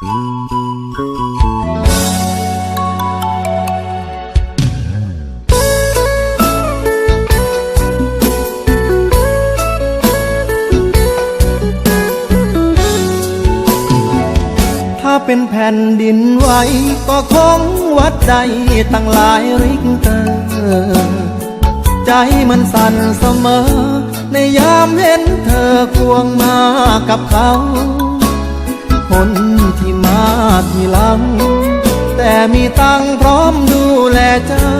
ถ้าเป็นแผ่นดินไหวก็คงวัดใจตั้งหลายริกเตอร์ใจมันสั่นเสมอ ในยามเห็นเธอควงมากับเขาคน ที่มาทีหลัง แต่มีตังพร้อมดูแลเจ้า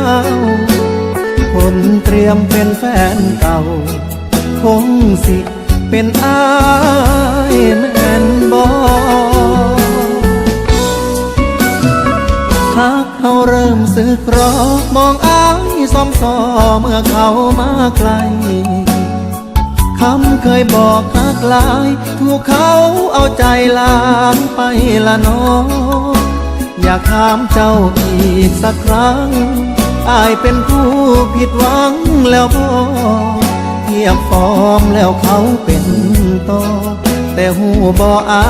คนเตรียมเป็นแฟนเก่า คงสิเป็นอายแม่นบอหากเขาเริ่มสึกรอมองอายซ้อมซอเมื่อเขามาไกล คำเคยบอกหักลาย ถูกเขาเอาใจลางไปละน้องอยากถามเจ้าอีกสักครั้งอายเป็นผู้ผิดหวังแล้วพอเทียบฟอมแล้วเขาเป็นต่อ แต่หูบออา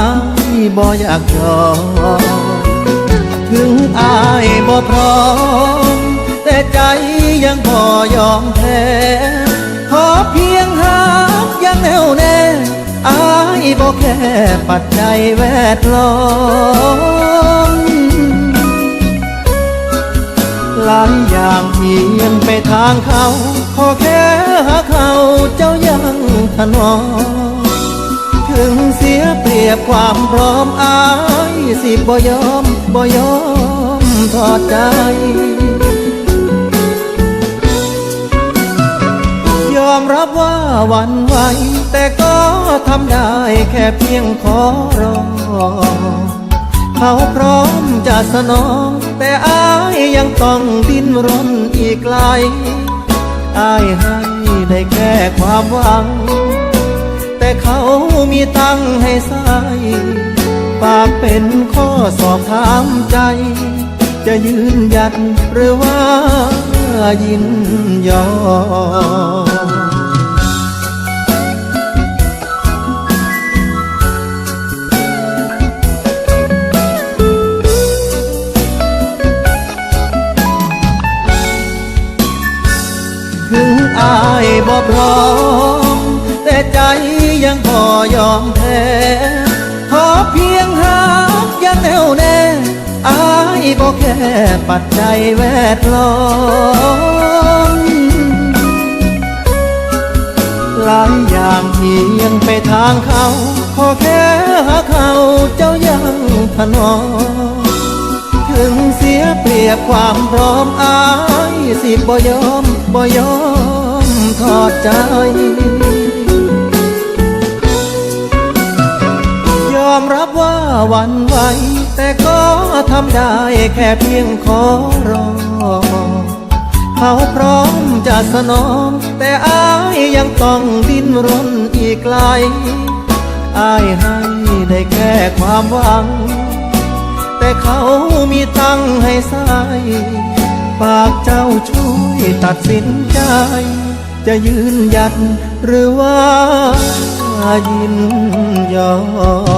ยบออยากยอมถึงอายบอพร้อม แต่ใจยังพอยอมแพ้ขอเพียง แน่วแน่อายบอกแค่ปัจจัยแวดล้อมหลายอย่างเพียงไปทางเขา ขอแค่หาเขาเจ้ายังถนอมถึงเสียเปรียบความพร้อมอายสิบ่ยอมบ่ยอมทอดใจ มรับว่าวันไหว แต่ก็ทำได้แค่เพียงขอรอ เขาพร้อมจะสนอง แต่อายยังต้องดิ้นรนอีกไกลอายให้ได้แค่ความหวัง แต่เขามีตั้งให้ใส่ปากเป็นข้อสอบถามใจ จะยืนหยัดหรือว่ายินยอม อายบ่พร้อม แต่ใจยังพอยอมแพ้ขอเพียงหากยังแน่วแน่อายบ่แค่ปัจจัยแวดล้อมหลายอย่างเพียงไปทางเขา ขอแค่หาเขาเจ้ายังถนอมถึงเสียเปรียบความพร้อมอายสิบ่ยอมบ่ยอม ทอดใจยอมรับว่าวันไหว แต่ก็ทำได้แค่เพียงขอรอ เขาพร้อมจะสนอง แต่อายยังต้องดิ้นรนอีกไกลอายให้ได้แค่ความหวัง แต่เขามีตั้งให้ใส่ฝากเจ้าช่วยตัดสินใจ จะยืนหยัดหรือว่ายินยอม